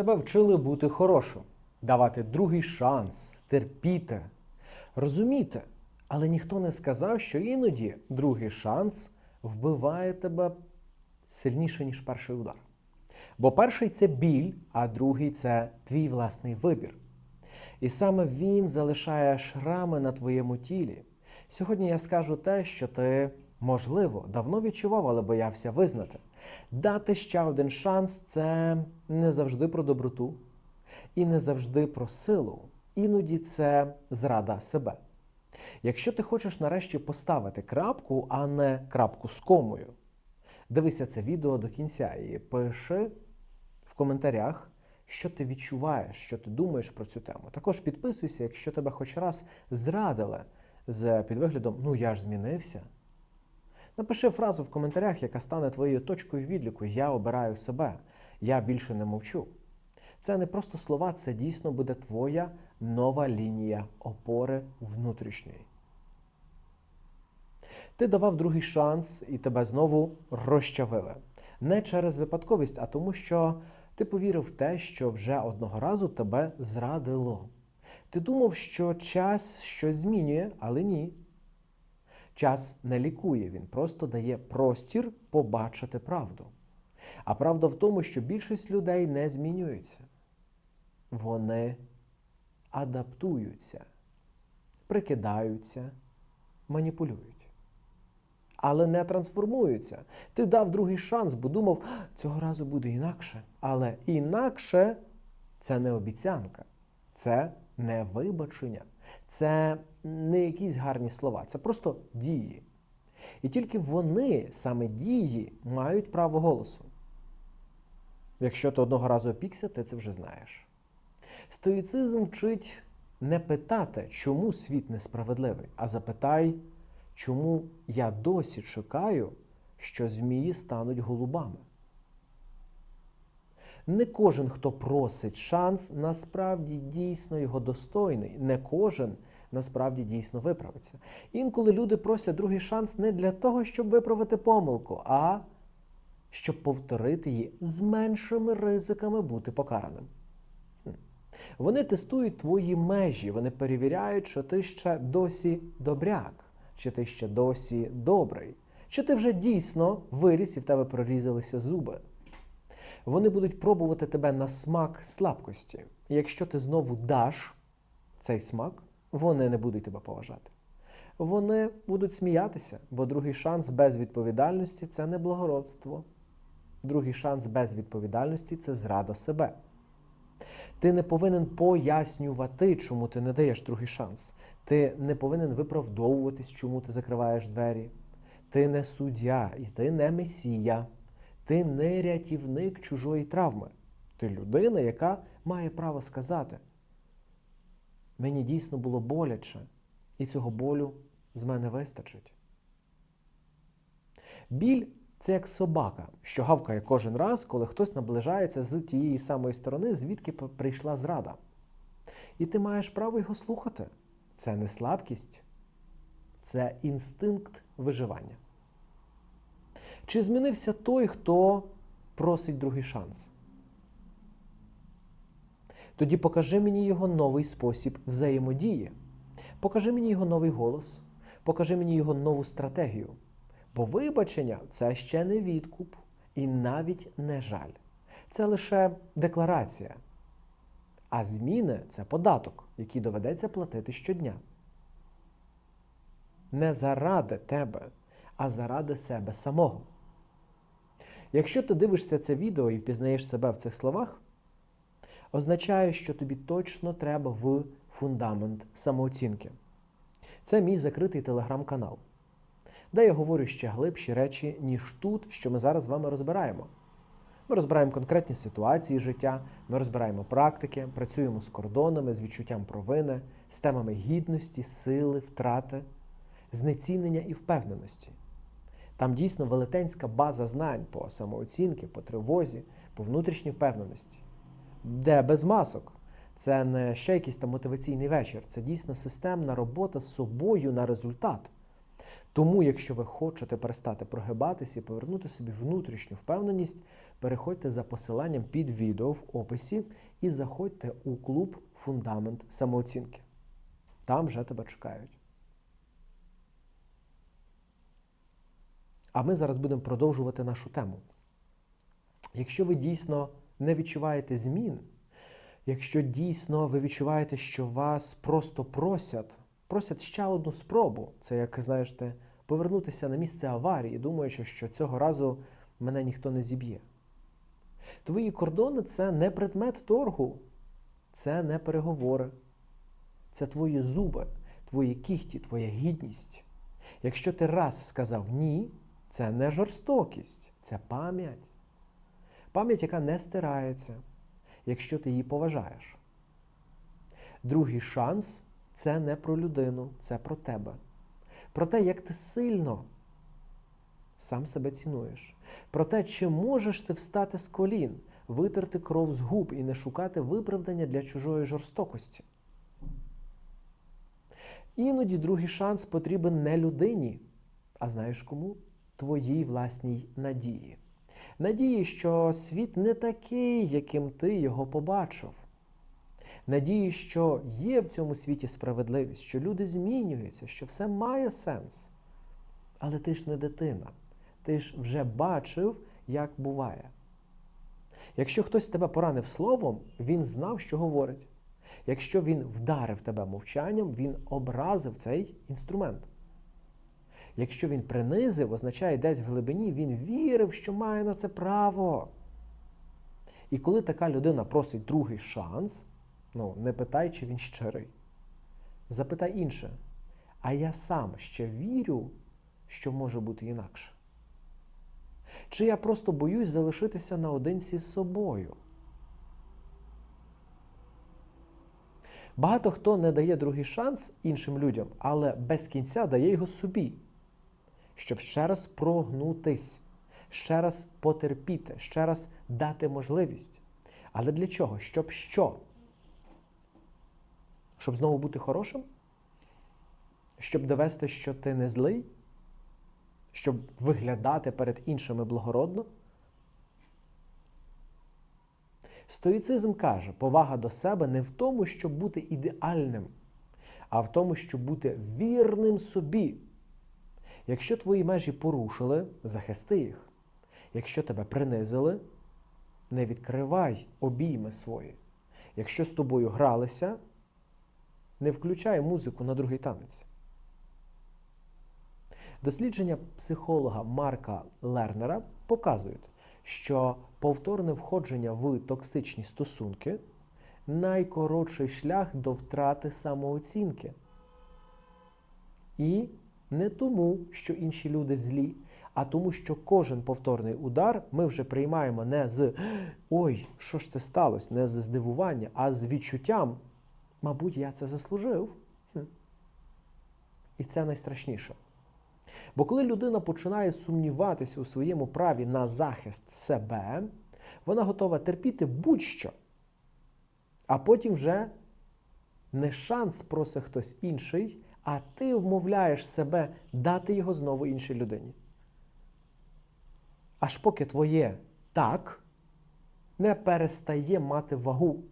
Тебе вчили бути хорошим, давати другий шанс, терпіти, розуміти. Але ніхто не сказав, що іноді другий шанс вбиває тебе сильніше, ніж перший удар. Бо перший це біль, а другий це твій власний вибір. І саме він залишає шрами на твоєму тілі. Сьогодні я скажу те, що ти, можливо, давно відчував, але боявся визнати. Дати ще один шанс це не завжди про доброту і не завжди про силу. Іноді це зрада себе. Якщо ти хочеш нарешті поставити крапку, а не крапку з комою, дивися це відео до кінця і пиши в коментарях, що ти відчуваєш, що ти думаєш про цю тему. Також підписуйся, якщо тебе хоч раз зрадили з підвиглядом Ну я ж змінився. Напиши фразу в коментарях, яка стане твоєю точкою відліку Я обираю себе, я більше не мовчу. Це не просто слова, це дійсно буде твоя нова лінія опори внутрішньої. Ти давав другий шанс і тебе знову розчавили. Не через випадковість, а тому, що ти повірив в те, що вже одного разу тебе зрадило. Ти думав, що час щось змінює, але ні. Час не лікує, він просто дає простір побачити правду. А правда в тому, що більшість людей не змінюється. Вони адаптуються, прикидаються, маніпулюють. Але не трансформуються. Ти дав другий шанс, бо думав, цього разу буде інакше. Але інакше це не обіцянка, це не вибачення, це не якісь гарні слова, це просто дії. І тільки вони, саме дії, мають право голосу. Якщо ти одного разу опікся, ти це вже знаєш. Стоїцизм вчить не питати, чому світ несправедливий, а запитай, чому я досі чекаю, що змії стануть голубами. Не кожен, хто просить шанс, насправді дійсно його достойний. Не кожен насправді дійсно виправиться. Інколи люди просять другий шанс не для того, щоб виправити помилку, а щоб повторити її з меншими ризиками бути покараним. Вони тестують твої межі, вони перевіряють, що ти ще досі добряк, чи ти ще досі добрий, чи ти вже дійсно виріс і в тебе прорізалися зуби. Вони будуть пробувати тебе на смак слабкості. Якщо ти знову даш цей смак, вони не будуть тебе поважати. Вони будуть сміятися, бо другий шанс без відповідальності це не благородство. Другий шанс без відповідальності це зрада себе. Ти не повинен пояснювати, чому ти не даєш другий шанс. Ти не повинен виправдовуватись, чому ти закриваєш двері. Ти не суддя і ти не месія. Ти не рятівник чужої травми. Ти людина, яка має право сказати. Мені дійсно було боляче, і цього болю з мене вистачить. Біль це як собака, що гавкає кожен раз, коли хтось наближається з тієї самої сторони, звідки прийшла зрада. І ти маєш право його слухати. Це не слабкість, це інстинкт виживання. Чи змінився той, хто просить другий шанс? Тоді покажи мені його новий спосіб взаємодії. Покажи мені його новий голос, покажи мені його нову стратегію. Бо вибачення це ще не відкуп і навіть не жаль. Це лише декларація. А зміни це податок, який доведеться платити щодня. Не заради тебе, а заради себе самого. Якщо ти дивишся це відео і впізнаєш себе в цих словах, означає, що тобі точно треба в фундамент самооцінки. Це мій закритий телеграм-канал, де я говорю ще глибші речі, ніж тут, що ми зараз з вами розбираємо. Ми розбираємо конкретні ситуації життя, ми розбираємо практики, працюємо з кордонами, з відчуттям провини, з темами гідності, сили, втрати, знецінення і впевненості. Там дійсно велетенська база знань по самооцінки, по тривозі, по внутрішній впевненості, де без масок. Це не ще якийсь там мотиваційний вечір, це дійсно системна робота з собою на результат. Тому, якщо ви хочете перестати прогибатись і повернути собі внутрішню впевненість, переходьте за посиланням під відео в описі і заходьте у клуб Фундамент самооцінки. Там вже тебе чекають. А ми зараз будемо продовжувати нашу тему. Якщо ви дійсно не відчуваєте змін, якщо дійсно ви відчуваєте, що вас просто просять, просять ще одну спробу, це як знаєте, повернутися на місце аварії, думаючи, що цього разу мене ніхто не зіб'є. Твої кордони це не предмет торгу, це не переговори, це твої зуби, твої кіхті, твоя гідність. Якщо ти раз сказав ні, це не жорстокість, це пам'ять. Пам'ять, яка не стирається, якщо ти її поважаєш. Другий шанс це не про людину, це про тебе. Про те, як ти сильно сам себе цінуєш. Про те, чи можеш ти встати з колін, витерти кров з губ і не шукати виправдання для чужої жорстокості. Іноді другий шанс потрібен не людині, а знаєш кому? Твоїй власній надії. Надії, що світ не такий, яким ти його побачив. Надії, що є в цьому світі справедливість, що люди змінюються, що все має сенс. Але ти ж не дитина. Ти ж вже бачив, як буває. Якщо хтось тебе поранив словом, він знав, що говорить. Якщо він вдарив тебе мовчанням, він образив цей інструмент. Якщо він принизив, означає десь в глибині він вірив, що має на це право. І коли така людина просить другий шанс, ну, не питай, чи він щирий. Запитай інше. А я сам ще вірю, що може бути інакше. Чи я просто боюсь залишитися наодинці з собою? Багато хто не дає другий шанс іншим людям, але без кінця дає його собі, щоб ще раз прогнутись, ще раз потерпіти, ще раз дати можливість. Але для чого? Щоб що? Щоб знову бути хорошим? Щоб довести, що ти не злий? Щоб виглядати перед іншими благородно? Стоїцизм каже, повага до себе не в тому, щоб бути ідеальним, а в тому, щоб бути вірним собі. Якщо твої межі порушили, захисти їх. Якщо тебе принизили, не відкривай обійми свої. Якщо з тобою гралися, не включай музику на другий танець. Дослідження психолога Марка Лернера показують, що повторне входження в токсичні стосунки найкоротший шлях до втрати самооцінки. І не тому, що інші люди злі, а тому, що кожен повторний удар ми вже приймаємо не з ой, що ж це сталося, не з здивування, а з відчуттям, мабуть, я це заслужив. І це найстрашніше. Бо коли людина починає сумніватися у своєму праві на захист себе, вона готова терпіти будь-що. А потім вже не шанс просить хтось інший, а ти вмовляєш себе дати його знову іншій людині. Аж поки твоє так не перестає мати вагу,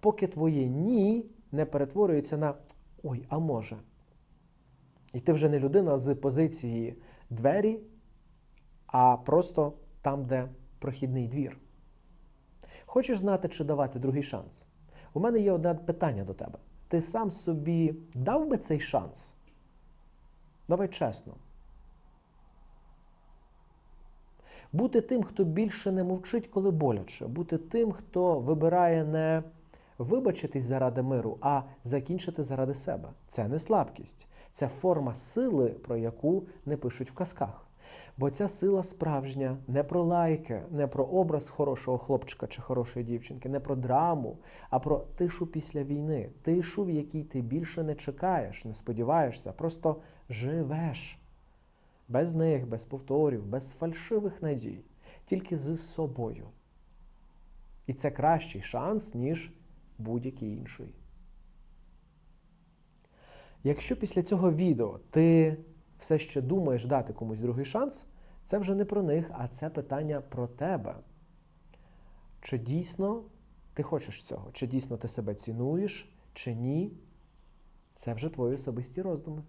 поки твоє ні не перетворюється на ой, а може. І ти вже не людина з позиції двері, а просто там, де прохідний двір. Хочеш знати, чи давати другий шанс? У мене є одне питання до тебе. Ти сам собі дав би цей шанс? Давай чесно. Бути тим, хто більше не мовчить, коли боляче, бути тим, хто вибирає не вибачитись заради миру, а закінчити заради себе. Це не слабкість, це форма сили, про яку не пишуть в казках. Бо ця сила справжня не про лайки, не про образ хорошого хлопчика чи хорошої дівчинки, не про драму, а про тишу після війни, тишу, в якій ти більше не чекаєш, не сподіваєшся, просто живеш. Без них, без повторів, без фальшивих надій, тільки з собою. І це кращий шанс, ніж будь-який інший. Якщо після цього відео ти все ще думаєш дати комусь другий шанс, це вже не про них, а це питання про тебе. Чи дійсно ти хочеш цього? Чи дійсно ти себе цінуєш, чи ні? Це вже твої особисті роздуми.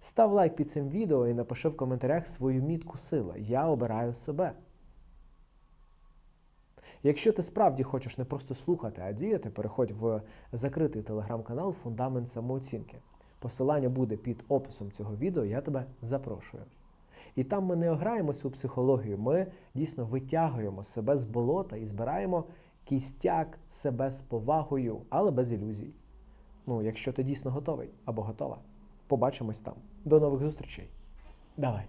Став лайк під цим відео і напиши в коментарях свою мітку сила. Я обираю себе. Якщо ти справді хочеш не просто слухати, а діяти, переходь в закритий телеграм-канал Фундамент самооцінки. Посилання буде під описом цього відео, я тебе запрошую. І там ми не ограємося у психологію, ми дійсно витягуємо себе з болота і збираємо кістяк себе з повагою, але без ілюзій. Ну, якщо ти дійсно готовий або готова, побачимось там. До нових зустрічей. Давай.